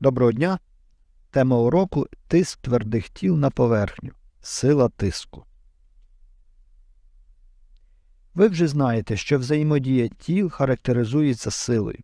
Доброго дня! Тема уроку тиск твердих тіл на поверхню. Сила тиску. Ви вже знаєте, що взаємодія тіл характеризується силою.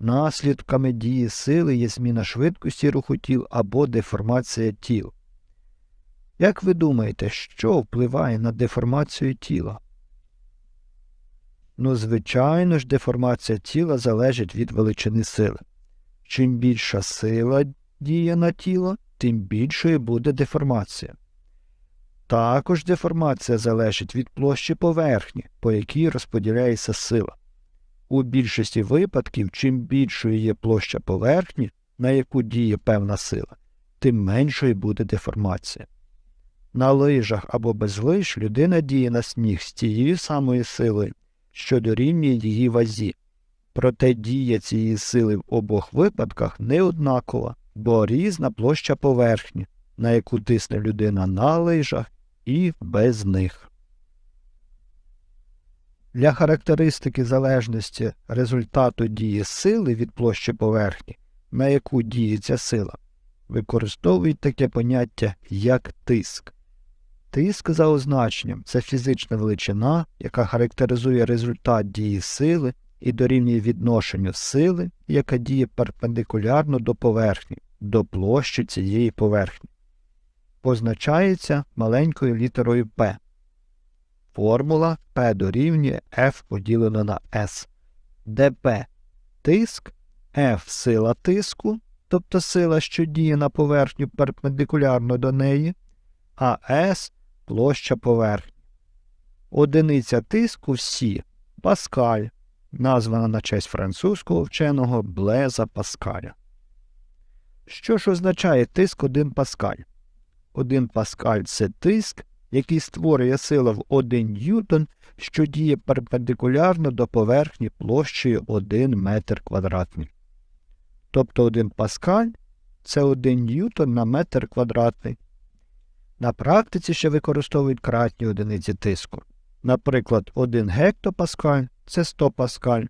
Наслідками дії сили є зміна швидкості руху тіл або деформація тіл. Як ви думаєте, що впливає на деформацію тіла? Ну, звичайно ж, деформація тіла залежить від величини сили. Чим більша сила діє на тіло, тим більшою буде деформація. Також деформація залежить від площі поверхні, по якій розподіляється сила. У більшості випадків, чим більшою є площа поверхні, на яку діє певна сила, тим меншою буде деформація. На лижах або без лиж людина діє на сніг з тією самою силою, що дорівнює її вазі. Проте дія цієї сили в обох випадках не однакова, бо різна площа поверхні, на яку тисне людина на лижах і без них. Для характеристики залежності результату дії сили від площі поверхні, на яку діє ця сила, використовують таке поняття як тиск. Тиск за означенням це фізична величина, яка характеризує результат дії сили і дорівнює відношенню сили, яка діє перпендикулярно до поверхні, до площі цієї поверхні. Позначається маленькою літерою P. Формула P дорівнює F поділено на S, де P тиск, F сила тиску, тобто сила, що діє на поверхню перпендикулярно до неї, а S площа поверхні. Одиниця тиску всі Паскаль, названа на честь французького вченого Блеза Паскаля. Що ж означає тиск 1 паскаль? 1 паскаль це тиск, який створює сила в 1 ньютон, що діє перпендикулярно до поверхні площею 1 метр квадратний. Тобто 1 паскаль це 1 ньютон на метр квадратний. На практиці ще використовують кратні одиниці тиску. Наприклад, 1 гектопаскаль це 100 паскаль,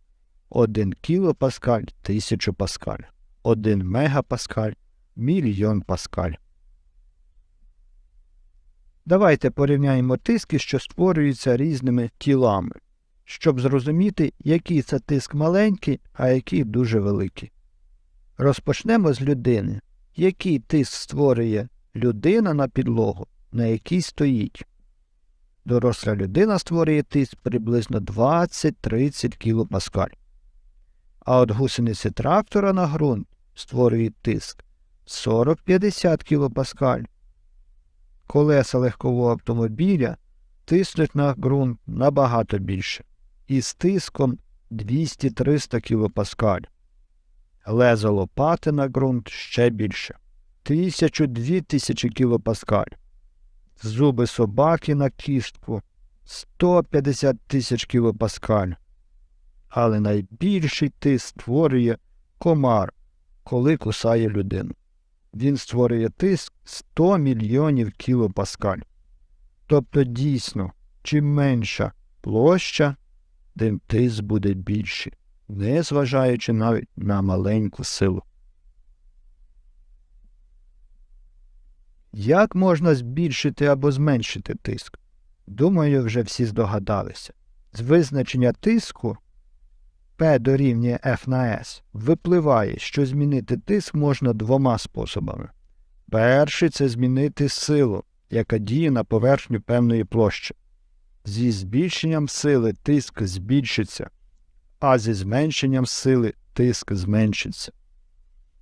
1 кілопаскаль 1000 паскаль, 1 мегапаскаль мільйон паскаль. Давайте порівняємо тиски, що створюються різними тілами, щоб зрозуміти, який це тиск маленький, а який дуже великий. Розпочнемо з людини. Який тиск створює людина на підлогу, на якій стоїть. Доросла людина створює тиск приблизно 20-30 кілопаскаль. А от гусениці трактора на ґрунт створюють тиск 40-50 кілопаскаль. Колеса легкового автомобіля тиснуть на ґрунт набагато більше із тиском 200-300 кілопаскаль. Лезо лопати на ґрунт ще більше 1000-2000 кілопаскаль. Зуби собаки на кістку 150 тисяч кілопаскаль. Але найбільший тиск створює комар, коли кусає людину. Він створює тиск 100 мільйонів кілопаскаль. Тобто дійсно, чим менша площа, тим тиск буде більший, незважаючи навіть на маленьку силу. Як можна збільшити або зменшити тиск? Думаю, вже всі здогадалися. З визначення тиску P дорівнює F на S випливає, що змінити тиск можна двома способами. Перший це змінити силу, яка діє на поверхню певної площі. Зі збільшенням сили тиск збільшиться, а зі зменшенням сили тиск зменшиться.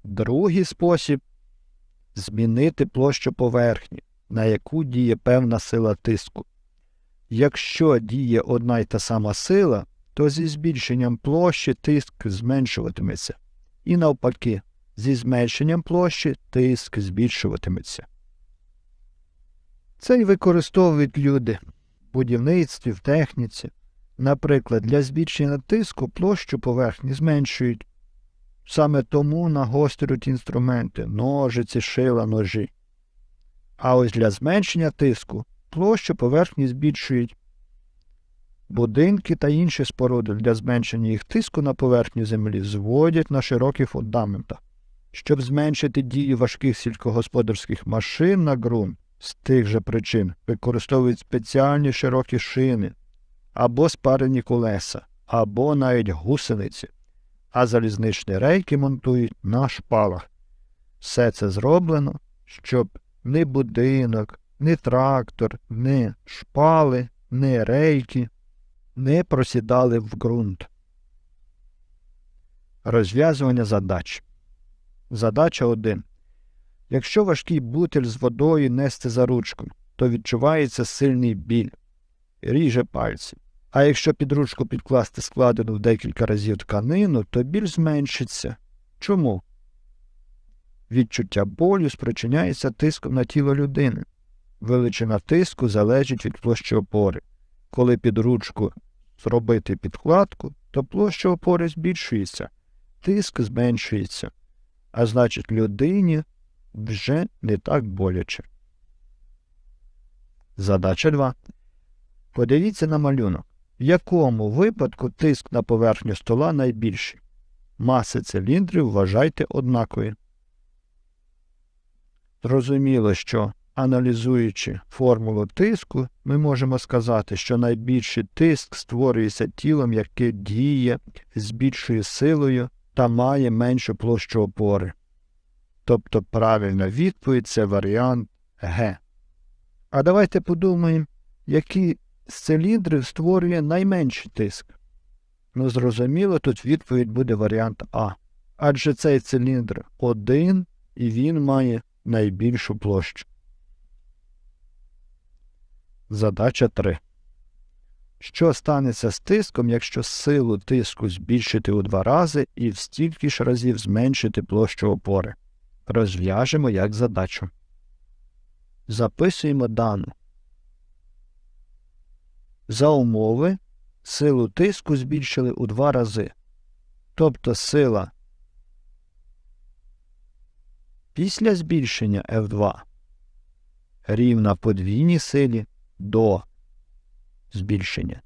Другий спосіб змінити площу поверхні, на яку діє певна сила тиску. Якщо діє одна й та сама сила, то зі збільшенням площі тиск зменшуватиметься, і навпаки, зі зменшенням площі тиск збільшуватиметься. Це й використовують люди в будівництві, в техніці. Наприклад, для збільшення тиску площу поверхні зменшують. Саме тому нагострюють інструменти, ножиці, шила, ножі. А ось для зменшення тиску площу поверхні збільшують. Будинки та інші споруди для зменшення їх тиску на поверхню землі зводять на широких фундаментах. Щоб зменшити дію важких сільськогосподарських машин на ґрунт, з тих же причин використовують спеціальні широкі шини або спарені колеса, або навіть гусениці, а залізничні рейки монтують на шпалах. Все це зроблено, щоб ні будинок, ні трактор, ні шпали, ні рейки не просідали в ґрунт. Розв'язування задач. Задача 1. Якщо важкий бутиль з водою нести за ручку, то відчувається сильний біль, ріже пальці. А якщо під ручку підкласти складену в декілька разів тканину, то біль зменшиться. Чому? Відчуття болю спричиняється тиском на тіло людини. Величина тиску залежить від площі опори. Коли під ручку зробити підкладку, то площа опори збільшується, тиск зменшується, а значить людині вже не так боляче. Задача 2. Подивіться на малюнок. Якому випадку тиск на поверхню стола найбільший? Маси циліндрів вважайте однакові. Зрозуміло, що аналізуючи формулу тиску, ми можемо сказати, що найбільший тиск створюється тілом, яке діє з більшою силою та має меншу площу опори. Тобто правильна відповідь це варіант Г. А давайте подумаємо, який з циліндрів створює найменший тиск. Ну, зрозуміло, тут відповідь буде варіант А. Адже цей циліндр один і він має найбільшу площу. Задача 3. Що станеться з тиском, якщо силу тиску збільшити у два рази і в стільки ж разів зменшити площу опори? Розв'яжемо як задачу. Записуємо дану. За умови силу тиску збільшили у два рази. Тобто сила після збільшення F2 рівна подвійній силі до збільшення.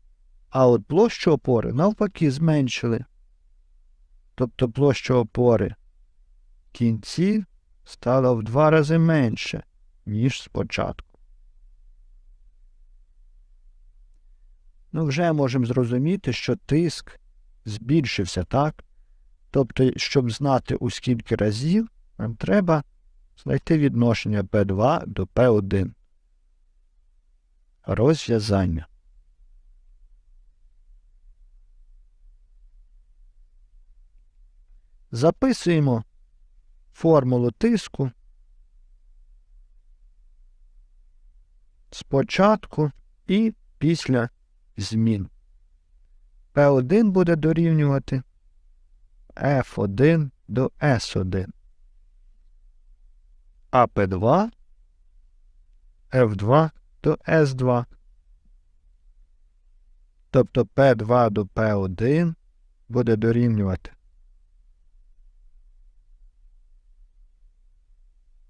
А от площу опори навпаки зменшили. Тобто площа опори кінці стала в два рази менше, ніж спочатку. Ну, вже можемо зрозуміти, що тиск збільшився, так? Тобто, щоб знати у скільки разів, нам треба знайти відношення P2 до P1. Розв'язання. Записуємо формулу тиску спочатку і після змін. P1 буде дорівнювати F1 до S1. А P2 F2 до S2. Тобто P2 до P1 буде дорівнювати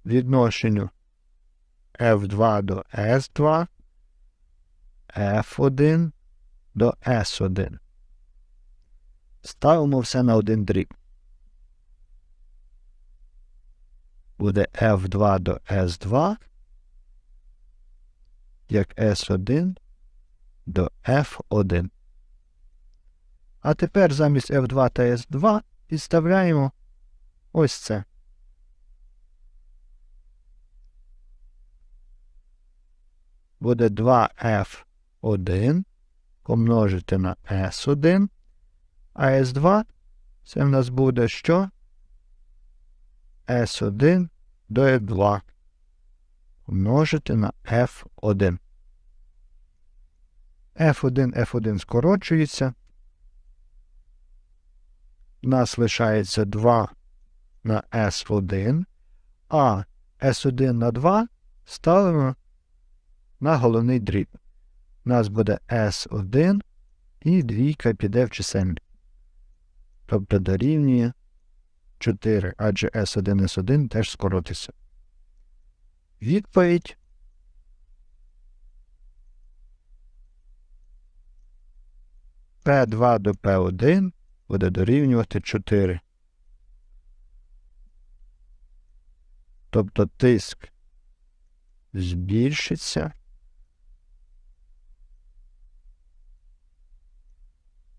відношенню F2 до S2, F1 до S1. Ставимо все на один дріб. Буде F2 до S2, як S1 до F1. А тепер замість F2 та S2 підставляємо ось це. Буде 2F1 помножити на S1, а S2 це в нас буде що? S1 до F2 помножити на F1. F1, F1 скорочується. У нас лишається 2 на S1, а S1 на 2 ставимо на головний дріб. У нас буде S1 і двійка піде в чисельник. Тобто дорівнює 4, адже S1 S1 теж скоротиться. Відповідь P2 до P1 буде дорівнювати 4. Тобто тиск збільшиться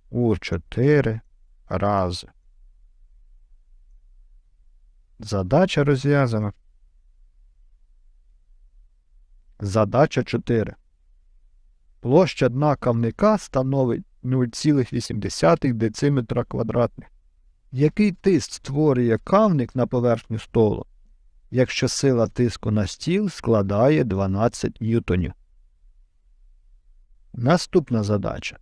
у 4 рази. Задача розв'язана. Задача 4. Площа дна камника становить 0,8 дециметра квадратних. Який тиск створює камник на поверхню столу, якщо сила тиску на стіл складає 12 ньютонів? Наступна задача.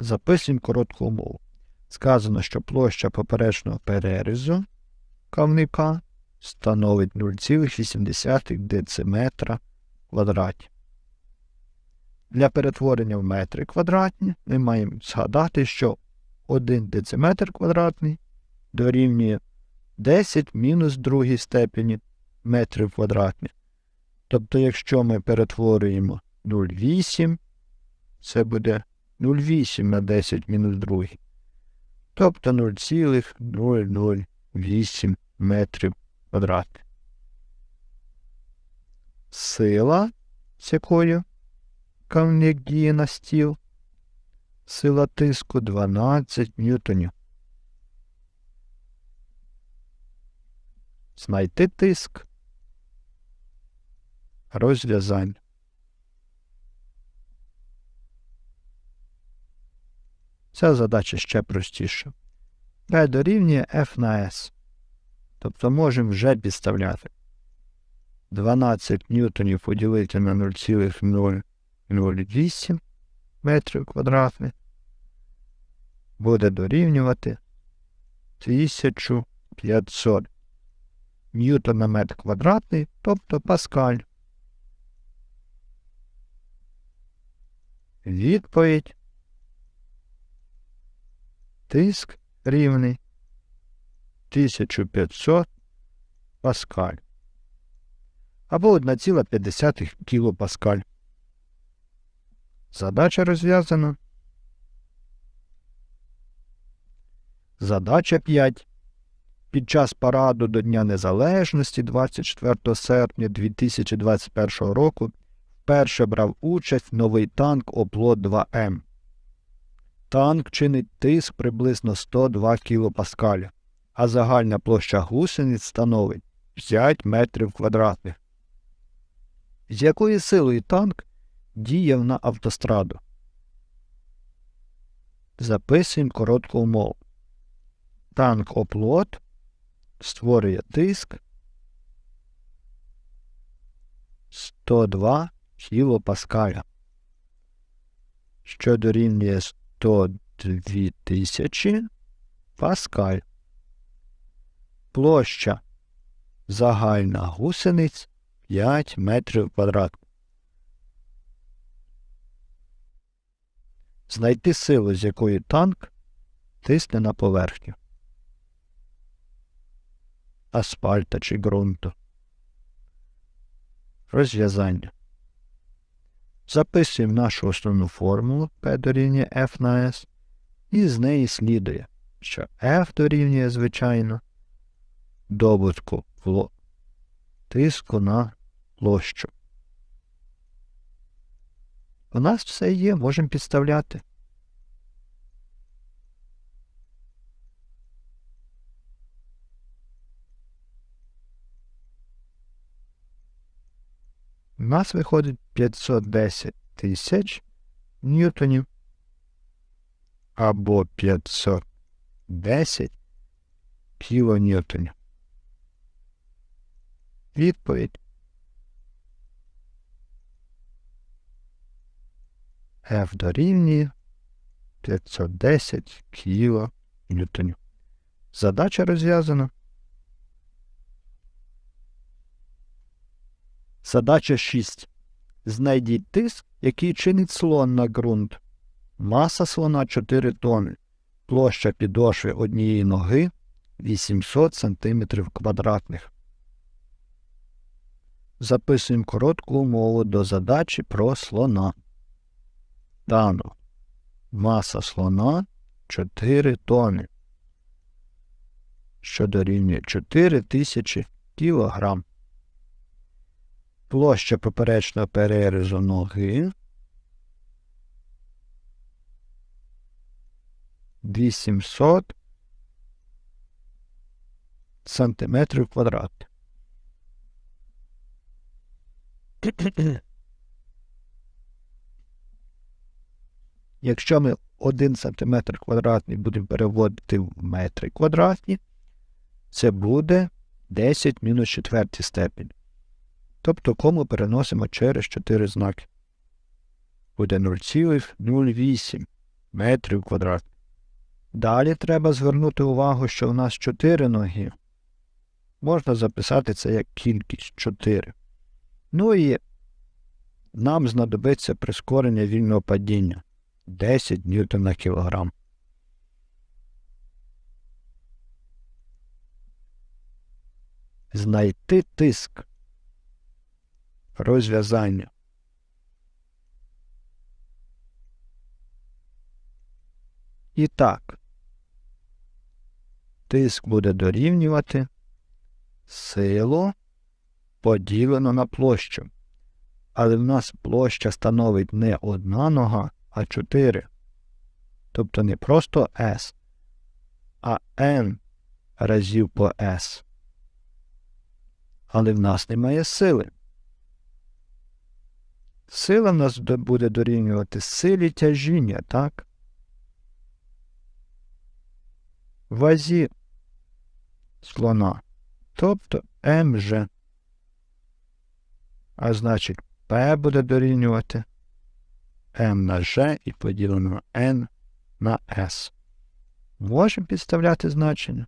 Записуємо коротку умову. Сказано, що площа поперечного перерізу камника становить 0,8 дециметра квадратів. Для перетворення в метри квадратні ми маємо згадати, що 1 дециметр квадратний дорівнює 10 мінус другій степені метрів квадратних. Тобто, якщо ми перетворюємо 0,8, це буде 0,8 на 10 мінус 2. Тобто 0,008 метрів квадратних. Сила, з якою камник діє на стіл. Сила тиску 12 ньютонів. Знайти тиск. Розв'язання. Ця задача ще простіша. P дорівнює F на S. Тобто можемо вже підставляти. 12 ньютонів поділити на 0,008 метрів квадратних буде дорівнювати 1500 ньютон на метр квадратний, тобто паскаль. Відповідь. Тиск рівний 1500 паскаль або 1,5 кілопаскаль. Задача розв'язана. Задача 5. Під час параду до Дня Незалежності 24 серпня 2021 року вперше брав участь новий танк Оплот 2М. Танк чинить тиск приблизно 102 кілопаскаля, а загальна площа гусениць становить 5 метрів квадратних. З якою силою танк діяв на автостраду? Записуємо коротку умову. Танк оплот створює тиск 102 кілопаскаля, що дорівнює 102 тисячі паскаль. Площа загальна гусениць 5 метрів квадратних. Знайти силу, з якої танк тисне на поверхню асфальта чи ґрунту. Розв'язання. Записуємо нашу основну формулу P дорівнює F на S, і з неї слідує, що F дорівнює, звичайно, добутку тиску на площу. У нас все є, можемо підставляти. У нас виходить 510 тисяч ньютонів або 510 кілоньютонів. Відповідь. F дорівнює 510 кіло ньютонів. Задача розв'язана. Задача 6. Знайдіть тиск, який чинить слон на ґрунт. Маса слона 4 тони. Площа підошви однієї ноги 800 см квадратних. Записуємо коротку умову до задачі про слона. Дано. Маса слона 4 тони. що дорівнює 4000 кг. Площа поперечного перерізу ноги 800 сантиметрів квадратних. Якщо ми 1 см квадратний будемо переводити в метри квадратні, це буде 10 мінус 4 степень. Тобто кому переносимо через 4 знаки. Буде 0,08 метрів квадратних. Далі треба звернути увагу, що в нас 4 ноги. Можна записати це як кількість 4. Ну і нам знадобиться прискорення вільного падіння 10 ньютон на кілограм. Знайти тиск. Розв'язання. І так, тиск буде дорівнювати силу поділено на площу. Але в нас площа становить не одна нога, а 4. Тобто не просто S, а N разів по S. Але в нас немає сили. Сила в нас буде дорівнювати силі тяжіння, так? Вазі слона. Тобто МЖ. А значить, P буде дорівнювати M на G і поділено N на S. Можемо підставляти значення.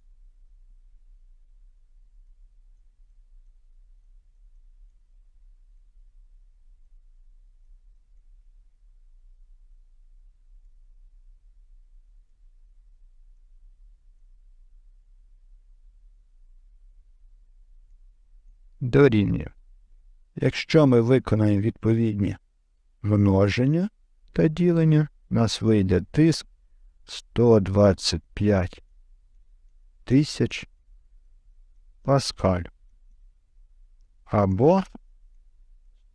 Дорівнює. Якщо ми виконаємо відповідні множення та ділення, у нас вийде тиск 125 тисяч паскаль. Або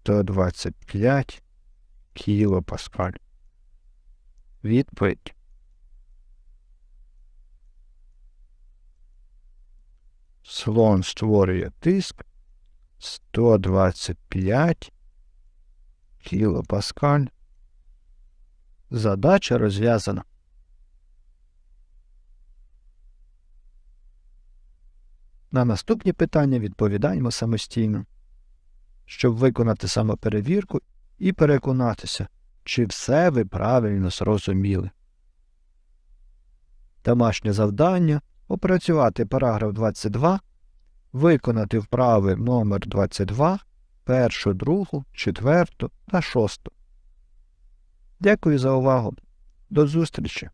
125 кілопаскаль. Відповідь. Слон створює тиск 125 кілопаскаль. Задача розв'язана. На наступні питання відповідаємо самостійно, щоб виконати самоперевірку і переконатися, чи все ви правильно зрозуміли. Домашнє завдання опрацювати параграф 22 виконати вправи номер 22, першу, другу, четверту та шосту. Дякую за увагу. До зустрічі!